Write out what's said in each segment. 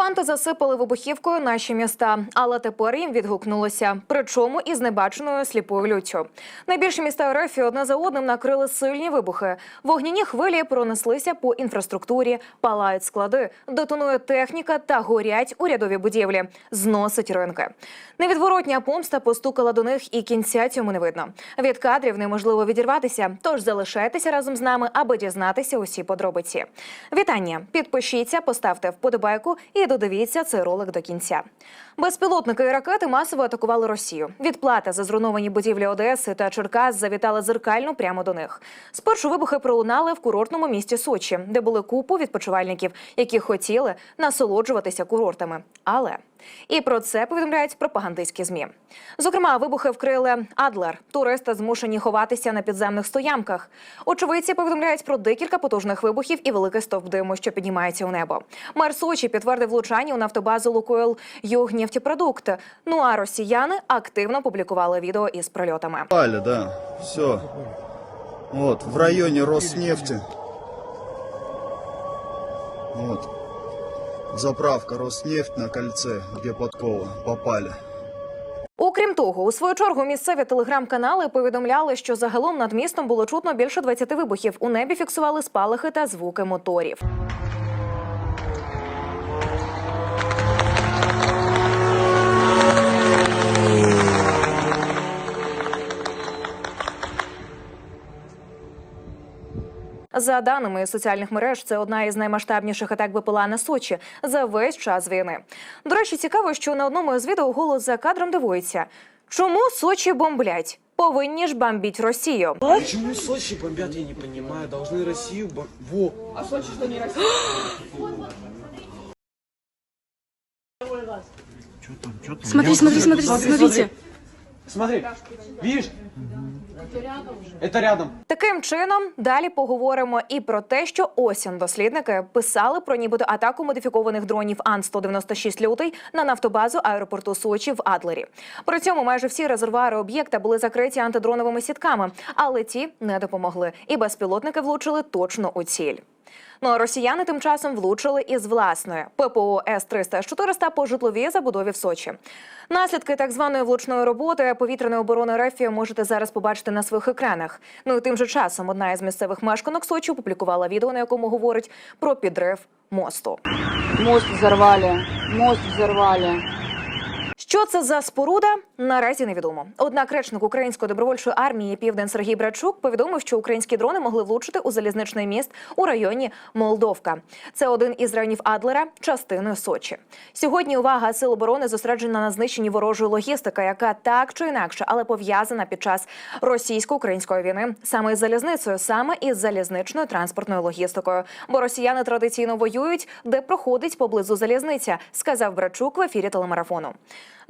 Окупанти засипали вибухівкою наші міста, але тепер їм відгукнулося. Причому із небаченою сліпою люттю. Найбільші міста РФ одне за одним накрили сильні вибухи. Вогняні хвилі пронеслися по інфраструктурі, палають склади, детонує техніка та горять урядові будівлі. Зносить ринки. Невідворотня помста постукала до них, і кінця цьому не видно. Від кадрів неможливо відірватися. Тож залишайтеся разом з нами, аби дізнатися усі подробиці. Вітання! Підпишіться, поставте вподобайку і додивіться цей ролик до кінця. Безпілотники і ракети масово атакували Росію. Відплата за зруйновані будівлі Одеси та Черкас завітала зеркально прямо до них. Спершу вибухи пролунали в курортному місті Сочі, де були купу відпочивальників, які хотіли насолоджуватися курортами. Але і про це повідомляють пропагандистські змі. Зокрема, вибухи вкрили Адлер. Туристи змушені ховатися на підземних стоянках. Очевидці повідомляють про декілька потужних вибухів і великий стовп диму, що піднімається у небо. Мер Сочі підтвердив влучання у нафтобазу Лукойл Югнефтепродукт. Ну а росіяни активно публікували відео із прильотами. Попали, да. Все. Вот, в районе Роснефти. Вот. Заправка Роснефть на кольце, где подкова. Попали. Окрім того, у свою чергу місцеві телеграм-канали повідомляли, що загалом над містом було чутно більше 20 вибухів. У небі фіксували спалахи та звуки моторів. За даними соціальних мереж, це одна із наймасштабніших атак БПЛА на Сочі за весь час війни. До речі, цікаво, що на одному із відео голос за кадром дивується. Чому Сочі бомблять? Повинні ж бомбіть Росію. Почему Сочи бомбят, я не понимаю. Должны Россию бом... Во! Смотри, смотри, смотри, смотрите. Смотри, видишь? Это рядом. Таким чином, далі поговоримо і про те, що осінь дослідники писали про нібито атаку модифікованих дронів Ан-196 лютий на нафтобазу аеропорту Сочі в Адлері. При цьому майже всі резервуари об'єкта були закриті антидроновими сітками, але ті не допомогли, і безпілотники влучили точно у ціль. Ну а росіяни тим часом влучили із власної ППО С-300 С-400 по житловій забудові в Сочі. Наслідки так званої влучної роботи повітряної оборони РФ можете зараз побачити на своїх екранах. Ну і тим же часом одна із місцевих мешканок Сочі опублікувала відео, на якому говорить про підрив мосту. Мост взорвали. Мост взорвали. Що це за споруда? Наразі невідомо. Однак речник української добровольчої армії Південь Сергій Брачук повідомив, що українські дрони могли влучити у залізничний міст у районі Молдовка. Це один із районів Адлера, частиною Сочі. Сьогодні увага сил оборони зосереджена на знищенні ворожої логістики, яка так чи інакше, але пов'язана під час російсько-української війни саме із залізницею, саме із залізничною транспортною логістикою. Бо росіяни традиційно воюють, де проходить поблизу залізниця, сказав Брачук в ефірі телемарафону.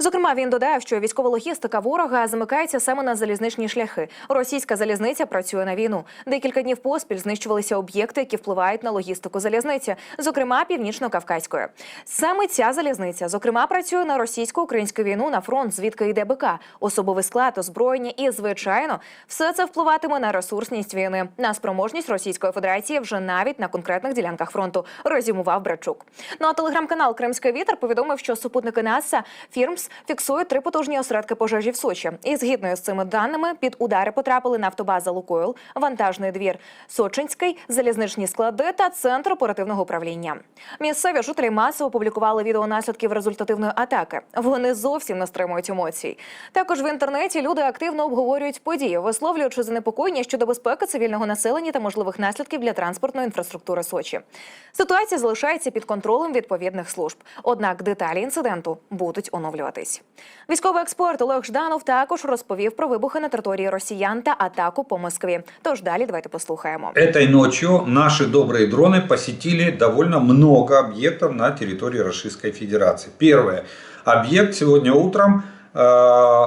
Зокрема, він додав, що військова логістика ворога замикається саме на залізничні шляхи. Російська залізниця працює на війну. Декілька днів поспіль знищувалися об'єкти, які впливають на логістику залізниці, зокрема північно-кавказької. Саме ця залізниця, зокрема, працює на російсько-українську війну на фронт, звідки йде БК, особовий склад, озброєння і, звичайно, все це впливатиме на ресурсність війни, на спроможність Російської Федерації вже навіть на конкретних ділянках фронту. Резюмував Брачук. Ну а телеграм-канал Кримський вітер повідомив, що супутники НАСА Фірмс фіксують три потужні осередки пожежі в Сочі. І згідно з цими даними, під удари потрапили нафтобаза Лукойл, вантажний двір Сочинський, залізничні склади та центр оперативного управління. Місцеві жителі масово опублікували відео наслідків результативної атаки. Вони зовсім не стримують емоцій. Також в інтернеті люди активно обговорюють події, висловлюючи занепокоєння щодо безпеки цивільного населення та можливих наслідків для транспортної інфраструктури Сочі. Ситуація залишається під контролем відповідних служб. Однак деталі інциденту будуть оновлюватись. Військовий експерт Олег Жданов також розповів про вибухи на території росіян та атаку по Москві. Тож далі давайте послухаємо. Этой ночью наши добрые дроны посетили довольно много объектов на территории Российской Федерации. Первое. Объект сегодня утром, э,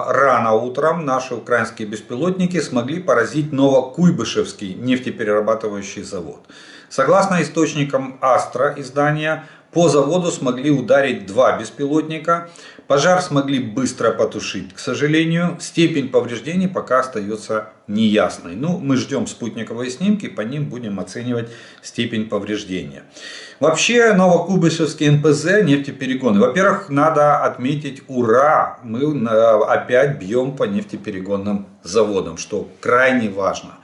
рано утром наши украинские беспилотники смогли поразить Новокуйбышевский нефтеперерабатывающий завод. Согласно источникам Астра издания, По заводу смогли ударить два беспилотника. Пожар смогли быстро потушить. К сожалению, степень повреждений пока остается неясной. Ну, мы ждем спутниковые снимки, по ним будем оценивать степень повреждения. Вообще, Новокубышевский НПЗ, нефтеперегоны. Во-первых, надо отметить, ура, мы э, опять бьем по нефтеперегонным заводам, что крайне важно.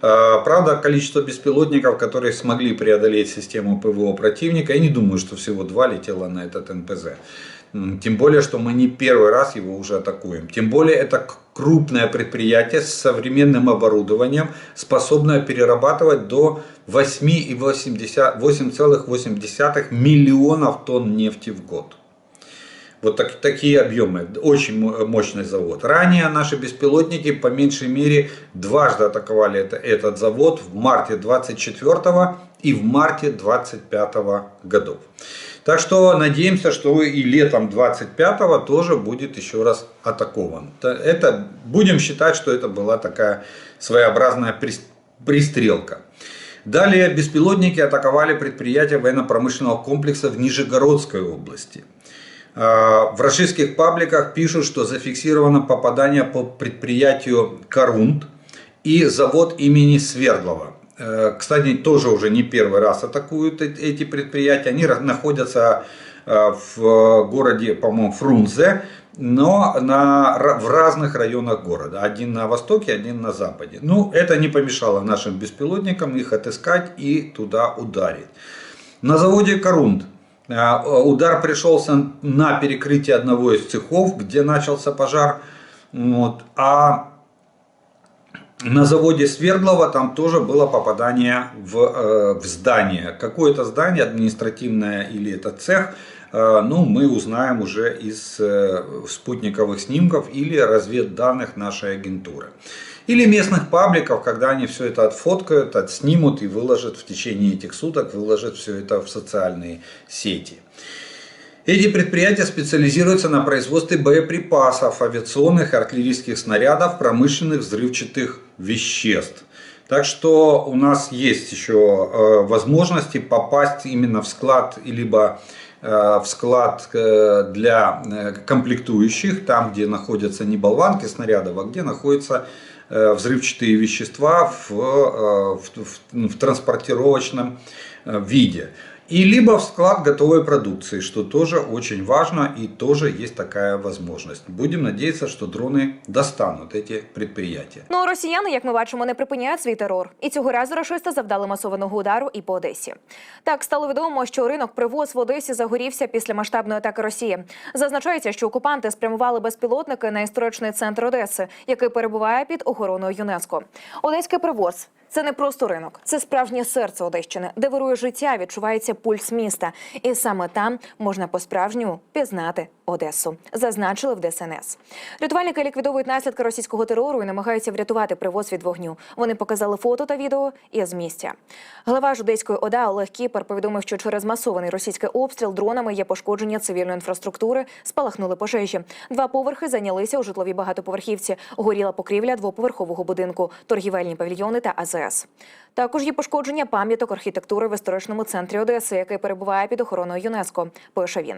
Э, Правда, количество беспилотников, которые смогли преодолеть систему ПВО противника, я не думаю, что всего два летело на этот НПЗ. Тем более, что мы не первый раз его уже атакуем. Тем более, это крупное предприятие с современным оборудованием, способное перерабатывать до 8,80 8,8 миллионов тонн нефти в год. Вот так- такие объемы. Очень мо- мощный завод. Ранее наши беспилотники по меньшей мере дважды атаковали это- этот завод в марте 24 и в марте 25 годов. Так что надеемся, что и летом 25 тоже будет еще раз атакован. Это, будем считать, что это была такая своеобразная прис- пристрелка. Далее беспилотники атаковали предприятия военно-промышленного комплекса в Нижегородской области. А, В российских пабликах пишут, что зафиксировано попадание по предприятию Корунд и завод имени Свердлова. Э, Кстати, тоже уже не первый раз атакуют эти предприятия. Они находятся э, в городе, по-моему, Фрунзе, но на, в разных районах города. Один на востоке, один на западе. Ну, это не помешало нашим беспилотникам их отыскать и туда ударить. На заводе Корунд э, удар пришелся на перекрытие одного из цехов, где начался пожар. Вот. А на заводе Свердлова там тоже было попадание в, э, в здание. Какое это здание, административное или это цех, э, ну, мы узнаем уже из э, спутниковых снимков или разведданных нашей агентуры. Или местных пабликов, когда они все это отфоткают, отснимут и выложат в течение этих суток, выложат все это в социальные сети. Эти предприятия специализируются на производстве боеприпасов, авиационных и артиллерийских снарядов, промышленных взрывчатых веществ. Так что у нас есть еще э, возможности попасть именно в склад, либо э, в склад э, для комплектующих, там где находятся не болванки снарядов, а где находятся взрывчатые вещества в, в, в- в транспортировочном виде. И либо в склад готовой продукции, что тоже очень важно и тоже есть такая возможность. Будем надеяться, что дроны достанут эти предприятия. Ну, а росіяни, як ми бачимо, не припиняють свій терор. І цього разу рашисти завдали масованого удару і по Одесі. Так стало відомо, що ринок привоз в Одесі загорівся після масштабної атаки Росії. Зазначається, що окупанти спрямували безпілотники на історичний центр Одеси, який перебуває під охороною ЮНЕСКО. Одеський привоз. Це не просто ринок, це справжнє серце Одещини, де вирує життя, відчувається пульс міста. І саме там можна по-справжньому пізнати Одесу. Зазначили в ДСНС. Рятувальники ліквідовують наслідки російського терору і намагаються врятувати привоз від вогню. Вони показали фото та відео із місця. Глава ж Одеської ОДА Олег Кіпер повідомив, що через масований російський обстріл дронами є пошкодження цивільної інфраструктури, спалахнули пожежі. Два поверхи зайнялися у житловій багатоповерхівці. Горіла покрівля двоповерхового будинку, торгівельні павільйони та АЗС. Також є пошкодження пам'яток архітектури в історичному центрі Одеси, який перебуває під охороною ЮНЕСКо. Пише він.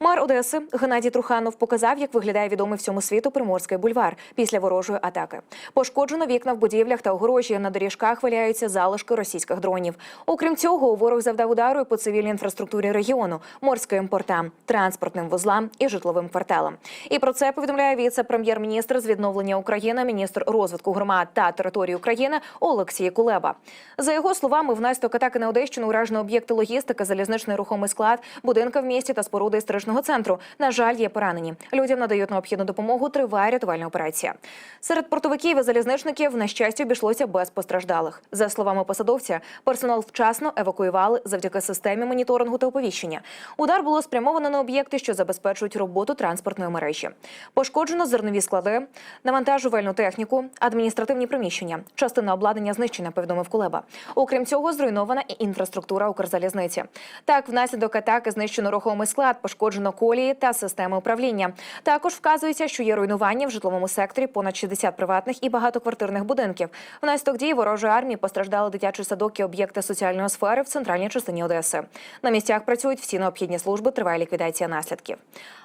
Мер Одеси Геннадій Труханов показав, як виглядає відомий всьому світу Приморський бульвар після ворожої атаки. Пошкоджено вікна в будівлях та огорожі. На доріжках валяються залишки російських дронів. Окрім цього, ворог завдав удару по цивільній інфраструктурі регіону, морським портам, транспортним вузлам і житловим кварталам. І про це повідомляє віце-прем'єр-міністр з відновлення України, міністр розвитку громад та території України Олексій Кулеба. За його словами, внаслідок атаки на Одещину уражено об'єкти логістики, залізничний рухомий склад, будинки в місті та споруди історичного центру. На жаль, є поранені. Людям надають необхідну допомогу. Триває рятувальна операція. Серед портовиків і залізничників на щастя обійшлося без постраждалих. За словами посадовця, персонал вчасно евакуювали завдяки системі моніторингу та оповіщення. Удар було спрямовано на об'єкти, що забезпечують роботу транспортної мережі. Пошкоджено зернові склади, навантажувальну техніку, адміністративні приміщення. Частина обладнання знищена, повідомив Кулеба. Окрім цього, зруйнована і інфраструктура Укрзалізниці. Так, внаслідок атаки знищено рухомий склад, пошкоджено колії та системи управління. Також вказується, що є руйнування в житловому секторі понад 60 приватних і багатоквартирних будинків. Внаслідок дії ворожої армії постраждали дитячий садок і об'єкти соціальної сфери в центральній частині Одеси. На місцях працюють всі необхідні служби. Триває ліквідація наслідків.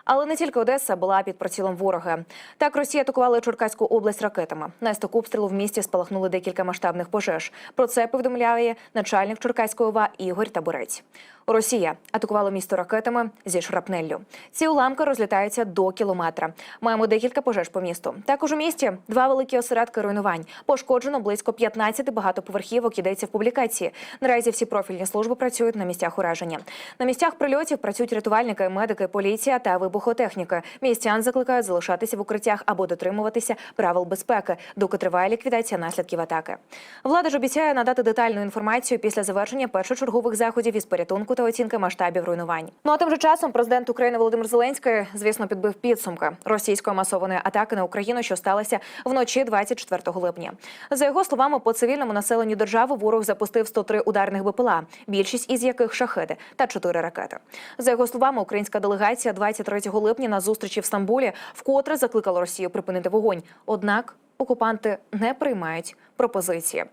Але не тільки Одеса була під прицілом ворога. Так Росія атакувала Черкаську область ракетами. Наслідок обстрілу в місті спалахнули декілька масштабних пожеж. Про це повідомляє начальник Черкаської ОВА Ігор Табурець. Росія атакувала місто ракетами зі шрапнеллю. Ці уламки розлітаються до кілометра. Маємо декілька пожеж по місту. Також у місті два великі осередки руйнувань. Пошкоджено близько 15 багатоповерхівок. Йдеться в публікації. Наразі всі профільні служби працюють на місцях ураження. На місцях прильотів працюють рятувальники, медики, поліція та вибухотехніка. Містян закликають залишатися в укриттях або дотримуватися правил безпеки, доки триває ліквідація наслідків атаки. Влада ж обіцяє надати детальну інформацію після завершення першочергових заходів із порятунку та оцінки масштабів руйнувань. Ну а тим же часом президент України Володимир Зеленський, звісно, підбив підсумки російської масованої атаки на Україну, що сталося вночі 24 липня. За його словами, по цивільному населенню держави ворог запустив 103 ударних БПЛА, більшість із яких шахеди та 4 ракети. За його словами, українська делегація 23 липня на зустрічі в Стамбулі вкотре закликала Росію припинити вогонь. Однак окупанти не приймають пропозиції.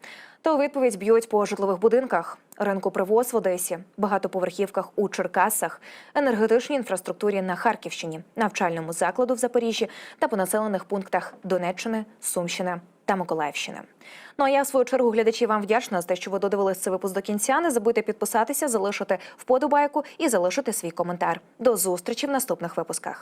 Та у відповідь б'ють по житлових будинках, ринку привоз в Одесі, багатоповерхівках у Черкасах, енергетичній інфраструктурі на Харківщині, навчальному закладу в Запоріжжі та по населених пунктах Донеччини, Сумщини та Миколаївщини. Ну а я в свою чергу глядачі вам вдячна за те, що ви додивились цей випуск до кінця. Не забудьте підписатися, залишити вподобайку і залишити свій коментар. До зустрічі в наступних випусках.